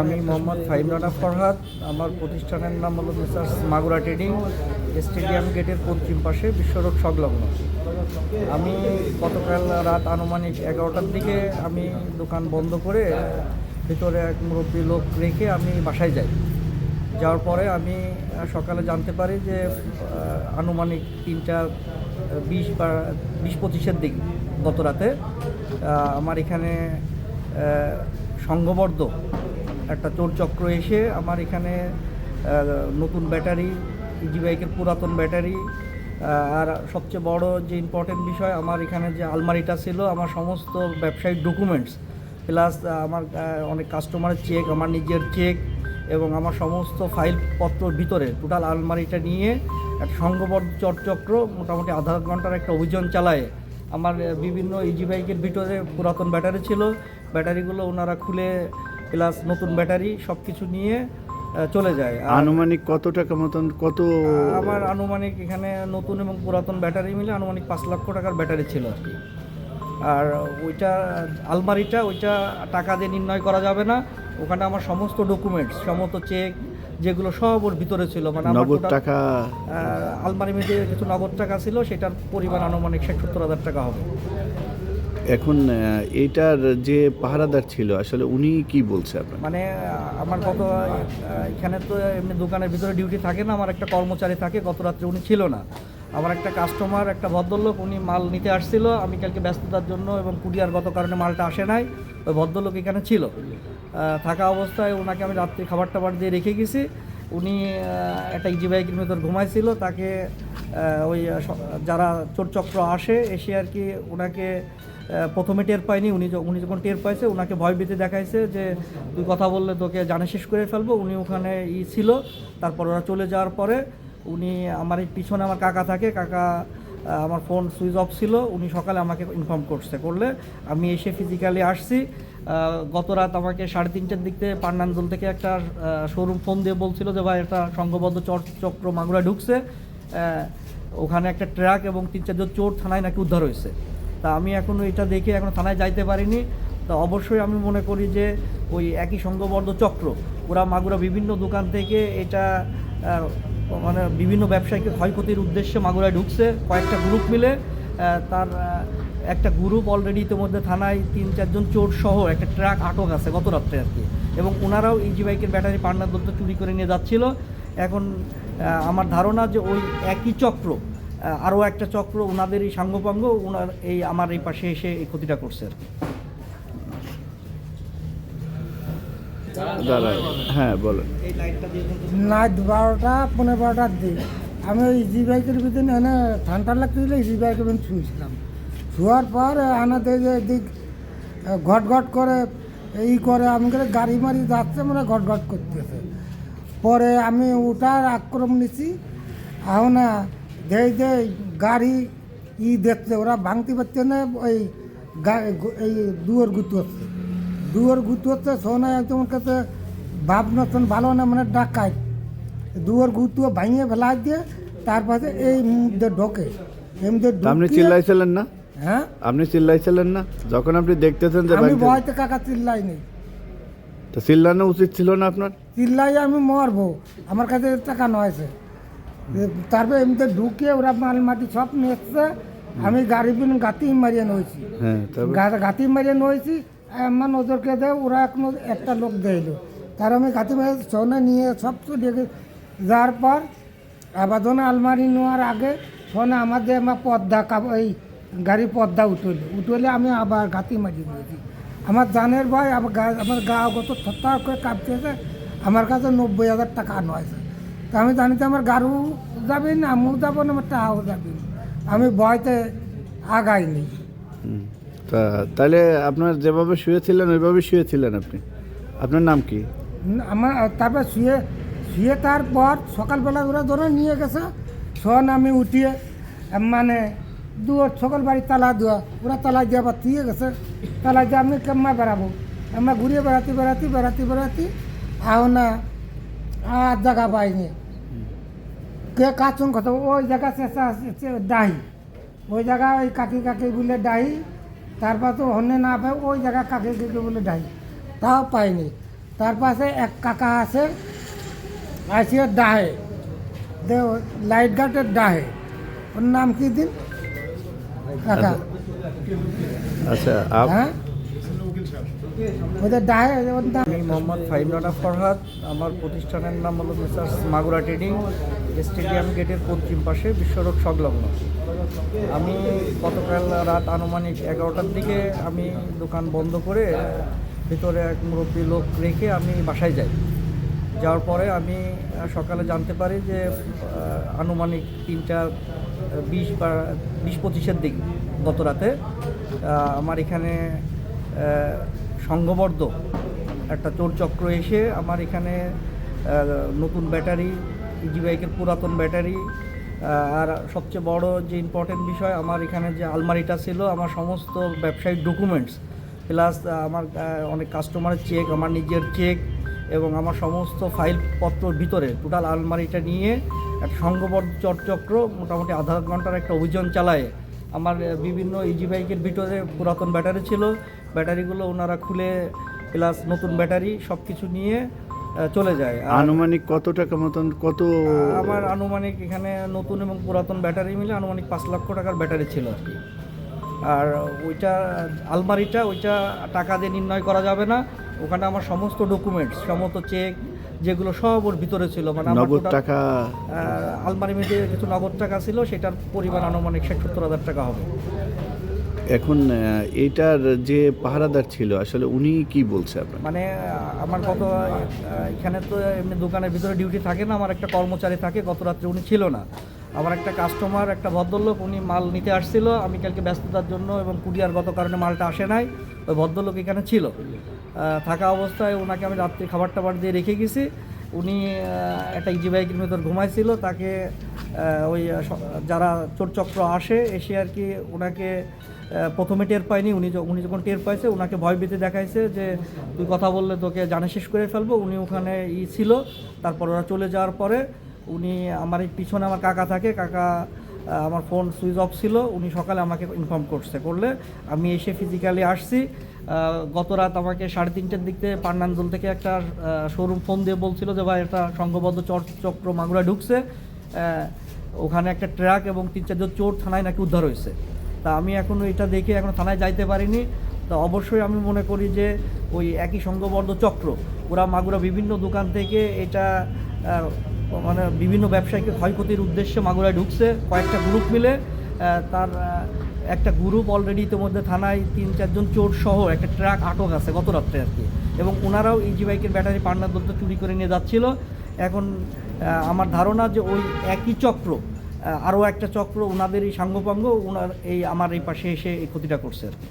আমি মোহাম্মদ ফাইম রানা ফরহাদ। আমার প্রতিষ্ঠানের নাম হলো মিসার্স মাগুরা ট্রেডিং। স্টেডিয়াম গেটের পশ্চিম পাশে বিশ্বরোড সংলগ্ন। আমি গতকাল রাত আনুমানিক এগারোটার দিকে আমি দোকান বন্ধ করে ভিতরে এক মুরব্বী লোক রেখে আমি বাসায় যাই। যাওয়ার পরে আমি সকালে জানতে পারি যে আনুমানিক তিনটা বিশ বা, বিশ পঁচিশের দিক গত রাতে আমার এখানে সংঘবদ্ধ একটা চোর চক্র এসে আমার এখানে নতুন ব্যাটারি ইজি বাইকের পুরাতন ব্যাটারি আর সবচেয়ে বড় যে ইম্পর্টেন্ট বিষয়, আমার এখানে যে আলমারিটা ছিল, আমার সমস্ত ব্যবসায়িক ডকুমেন্টস প্লাস আমার অনেক কাস্টমারের চেক আমার নিজের চেক এবং আমার সমস্ত ফাইলপত্রর ভিতরে টোটাল আলমারিটা নিয়ে একটা সংঘবদ্ধ চরচক্র, মোটামুটি আধা ঘণ্টার একটা অভিযান চালায়। আমার বিভিন্ন ইজি বাইকের ভিতরে পুরাতন ব্যাটারি ছিল, ব্যাটারিগুলো ওনারা খুলে প্লাস নতুন ব্যাটারি সব কিছু নিয়ে চলে যায়। আর আনুমানিক কত টাকা মতন কত আমার আনুমানিক এখানে নতুন এবং পুরাতন ব্যাটারি মিলে আনুমানিক পাঁচ লক্ষ টাকার ব্যাটারি ছিল আর কি। আর ওইটা আলমারিটা ওইটা টাকা দিয়ে নির্ণয় করা যাবে না। ওখানে আমার সমস্ত ডকুমেন্টস সমস্ত চেক যেগুলো সব ওর ভিতরে ছিল। মানে নগদ টাকা আলমারি মধ্যে কিছু নগদ টাকা ছিল সেটার পরিমাণ আনুমানিক ষাট সত্তর হাজার টাকা হবে। এখন আহ, এইটার যে পাহারাদার ছিল আসলে উনি কি বলছে আপনার মানে আমার আহ, এখানে তো এমনি দোকানের ভিতরে ডিউটি থাকে না আমার একটা কর্মচারী থাকে গত রাত্রে উনি ছিল না। আমার একটা কাস্টমার একটা ভদ্রলোক উনি মাল নিতে আসছিল আমি কালকে ব্যস্ততার জন্য এবং কুরিয়ারগত কারণে মালটা আসে নাই ওই ভদ্রলোক এখানে ছিল। থাকা অবস্থায় ওনাকে আমি রাত্রি খাবার টাবার দিয়ে রেখে গেছি। উনি একটা ইজি বাইকের ভেতর ঘুমাইছিল তাকে ওই যারা চোরচক্র আসে, এসে আর কি ওনাকে প্রথমে টের পায়নি। উনি উনি যখন টের পাইছে, ওনাকে ভয় ভীতি দেখাইছে যে, তুই কথা বললে তোকে জানে শেষ করে ফেলব। উনি ওখানে ই ছিল। তারপর ওরা চলে যাওয়ার পরে উনি, আমার পিছনে আমার কাকা থাকে। কাকা আমার ফোন সুইচ অফ ছিল। উনি সকালে আমাকে ইনফর্ম করছে, করলে আমি এসে ফিজিক্যালি আসছি। গত রাত আমাকে সাড়ে তিনটের দিক থেকে পান্নান্দুল থেকে একটা শোরুম ফোন দিয়ে বলছিল যে, ভাই একটা সংঘবদ্ধ চক্র মাগুরা ঢুকছে। ওখানে একটা ট্রাক এবং তিন চারজন চোর থানায় নাকি উদ্ধার হয়েছে। তা আমি এখন এটা দেখে এখন থানায় যাইতে পারিনি। তা অবশ্যই আমি মনে করি যে ওই একই সংঘবদ্ধ চক্র, ওরা মাগুরা বিভিন্ন দোকান থেকে এটা মানে বিভিন্ন ব্যবসায়ীকে ক্ষয়ক্ষতির উদ্দেশ্যে মাগুরায় ঢুকছে। কয়েকটা গ্রুপ মিলে তার একটা গ্রুপ অলরেডি ইতিমধ্যে থানায় তিন চারজন চোর সহ একটা ট্রাক আটক আছে গত রাত্রে আর কি। এবং ওনারাও ইজি বাইকের ব্যাটারি পান্নার দলতে চুরি করে নিয়ে যাচ্ছিল। এখন আমার ধারণা যে ওই একই চক্র আরও একটা চক্র ওনাদের এই সাঙ্গপাঙ্গ ওনার এই আমার এই পাশে এসে এই ক্ষতিটা করছে আর কি। হ্যাঁ বলেন। রাত বারোটা পনেরো বারোটার দিক আমি ওই বাইকের ভিতরে এনে ঠান্ডা লাগতেছিল ইজি বাইকের ভিতরে শুয়েছিলাম শোয়ার পর আনাতে যে দিক ঘট ঘট করে এই করে আমি করে গাড়ি মারি যাচ্ছে মানে ঘট ঘট করতেছে। পরে আমি ওটার আক্রমণ নিছি। এখন দেই দেই গাড়ি ই দেখতে ওরা ভাঙতে পারছে না ওই গা- এই দুয়ার গুতো হচ্ছে। দুয়ার গুতো হচ্ছে সোনা তোমার কাছে ভাব নতুন ভালো না মানে ডাকায় দুয়ার গুতো ভাঙিয়ে ফেলা দিয়ে তারপরে এই মধ্যে ঢোকে। এমনি আপনি চিল্লাইছিলেন না? হ্যাঁ? আপনি চিল্লাইছিলেন না? যখন আপনি দেখতেছেন যে আমি ভয়তে কাকা চিল্লাই নেই তো চিল্লানো উচিত ছিল না আপনার? চিল্লাই আমি মরবো। আমার কাছে টাকা নয়ছে। তারপরে এমনিতে ঢুকিয়ে ওরা মাল মাটি সব নিচ্ছে আমি গাড়ি বিন গাতি মারিয়ে নইছি। হ্যাঁ গাতি মারিয়ে নইছি। এমন ওদেরকে দেয় ওরা এখনও একটা লোক দিল তার আমি গাতি মারিয়ে সোনা নিয়ে সব কিছু ডেকে যাওয়ার পর আবার আলমারি নেওয়ার আগে সোনা আমাদের আমার পর্দা এই গাড়ি পর্দা উঠলে। উঠলে আমি আবার গাতি মারিয়ে নিয়েছি। আমার জানের ভাই আমার গা আমার গা গত থরথর করে কাঁপতেছে আমার কাছে নব্বই হাজার টাকা নয়ছে তা আমি জানি তো আমার গারু যাবে না আমিও যাব না আমার টাকাও যাবে। আমি ভয়তে আগাইনি। তা তাহলে আপনার যেভাবে শুয়েছিলেন ওইভাবে শুয়েছিলেন আপনি। আপনার নাম কি? আমার তারপর শুয়ে শুয়ে তারপর সকালবেলা ওরা ধরে নিয়ে গেছে। শোন আমি উঠিয়ে মানে দুয়ার সকল বাড়ি তালা দেওয়া ওরা তালা দিয়ে আবার দিয়ে গেছে। তালা দিয়ে আমি কেমন বেড়াবো আমরা ঘুরিয়ে বেড়াতে বেড়াতে বেড়াতে বেড়াতে আও না আর জায়গা পাইনি কে কাচুন কথা ওই জায়গা চেঁচা চে- ডাহি ওই জায়গা ওই কাকি কাকি বলে ডাহি তারপর তো হনে না পাই ওই জায়গা কাকি কাকি বলে ডাহি তাও পাইনি তার পাশে এক কাকা আছে আসিয়া ডাহে দে লাইট গার্ডের ডাহে ওর নাম কি দিন? কাকা আচ্ছা আপ- হ্যাঁ? আমি মোহাম্মদ ফাইম রানা ফরহাদ। আমার প্রতিষ্ঠানের নাম হলো মিসার্স মাগুরা ট্রেডিং। স্টেডিয়াম গেটের পশ্চিম পাশে বিশ্বরোগ সংলগ্ন। আমি গতকাল রাত আনুমানিক এগারোটার দিকে আমি দোকান বন্ধ করে ভিতরে এক মুরব্বী লোক রেখে আমি বাসায় যাই। যাওয়ার পরে আমি সকালে জানতে পারি যে আনুমানিক তিনটা বিশ বা বিশ পঁচিশের দিক গত রাতে। আমার এখানে সংঘবদ্ধ একটা চোর চক্র এসে আমার এখানে নতুন ব্যাটারি ইজি বাইকের পুরাতন ব্যাটারি আর সবচেয়ে বড় যে ইম্পর্টেন্ট বিষয়, আমার এখানে যে আলমারিটা ছিল, আমার সমস্ত ব্যবসায়িক ডকুমেন্টস প্লাস আমার অনেক কাস্টমারের চেক আমার নিজের চেক এবং আমার সমস্ত ফাইলপত্রর ভিতরে টোটাল আলমারিটা নিয়ে একটা সংঘবদ্ধ চটচক্র মোটামুটি আধা ঘণ্টার একটা অভিযান চালায়। আমার বিভিন্ন ইজি বাইকের ভিতরে পুরাতন ব্যাটারি ছিল। ব্যাটারিগুলো ওনারা খুলে প্লাস নতুন ব্যাটারি সব কিছু নিয়ে চলে যায়। আনুমানিক কত টাকা মতন কত আমার আনুমানিক এখানে নতুন এবং পুরাতন ব্যাটারি মিলে আনুমানিক পাঁচ লক্ষ টাকার ব্যাটারি ছিল আর কি। আর ওইটা আলমারিটা ওইটা টাকা দিয়ে নির্ণয় করা যাবে না। ওখানে আমার সমস্ত ডকুমেন্টস সমস্ত চেক যেগুলো সব ওর ভিতরে ছিল। মানে নগদ টাকা। আলমারি মেঝে কিছু নগদ টাকা ছিল সেটার পরিমাণ আনুমানিক ষাট সত্তর হাজার টাকা হবে। এখন এটার এইটার যে পাহারাদার ছিল আসলে উনি কি বলছে আপনার মানে আমার কত এখানে তো এমনি দোকানের ভিতরে ডিউটি থাকে না আমার একটা কর্মচারী থাকে গত রাত্রে উনি ছিল না। আমার একটা কাস্টমার একটা ভদ্রলোক, উনি মাল নিতে আসছিল। আমি কালকে ব্যস্ততার জন্য এবং কুরিয়ার গত কারণে মালটা আসে নাই। ওই ভদ্রলোক এখানে ছিল। থাকা অবস্থায় ওনাকে আমি রাত্রি খাবার টাবার দিয়ে রেখে গেছি। উনি একটা ইজি বাইকের ভিতর ঘুমাইছিল। তাকে ওই যারা চোরচক্র আসে, এসে আর কি ওনাকে প্রথমে টের পায়নি। উনি উনি যখন টের পাইছে, ওনাকে ভয়ভীতি দেখাইছে যে, তুই কথা বললে তোকে জানে শেষ করে ফেলব। উনি ওখানে ই ছিল। তারপর ওরা চলে যাওয়ার পরে উনি আমার এই পিছনে আমার কাকা থাকে, কাকা আমার ফোন সুইচ অফ ছিল, উনি সকালে আমাকে ইনফর্ম করছে, করলে আমি এসে ফিজিক্যালি আসছি গত রাত আমাকে সাড়ে তিনটের দিক থেকে পান্নান্দুল থেকে একটা শোরুম ফোন দিয়ে বলছিল যে, ভাই, একটা সংঘবদ্ধ চর, চক্র মাগুরা ঢুকছে ওখানে একটা ট্রাক এবং তিন চারজন চোর থানায় নাকি উদ্ধার হয়েছে। তা আমি এখনও এটা দেখে এখন থানায় যাইতে পারিনি। তা অবশ্যই আমি মনে করি যে, ওই একই সংঘবদ্ধ চক্র, ওরা মাগুরা বিভিন্ন দোকান থেকে এটা মানে বিভিন্ন ব্যবসায়ীকে ক্ষয়ক্ষতির উদ্দেশ্যে মাগুরায় ঢুকছে। কয়েকটা গ্রুপ মিলে তার একটা গ্রুপ অলরেডি ইতিমধ্যে থানায় তিন, চারজন চোর সহ একটা ট্রাক আটক আছে গত রাত্রে আর কি। এবং ওনারাও ইজি বাইকের ব্যাটারি পান্নার দলতে চুরি করে নিয়ে যাচ্ছিল। এখন আমার ধারণা যে ওই একই চক্র আরও একটা চক্র ওনাদের এই সাঙ্গপাঙ্গ, ওনার এই, আমার এই পাশে এসে এই ক্ষতিটা করছে আর কি।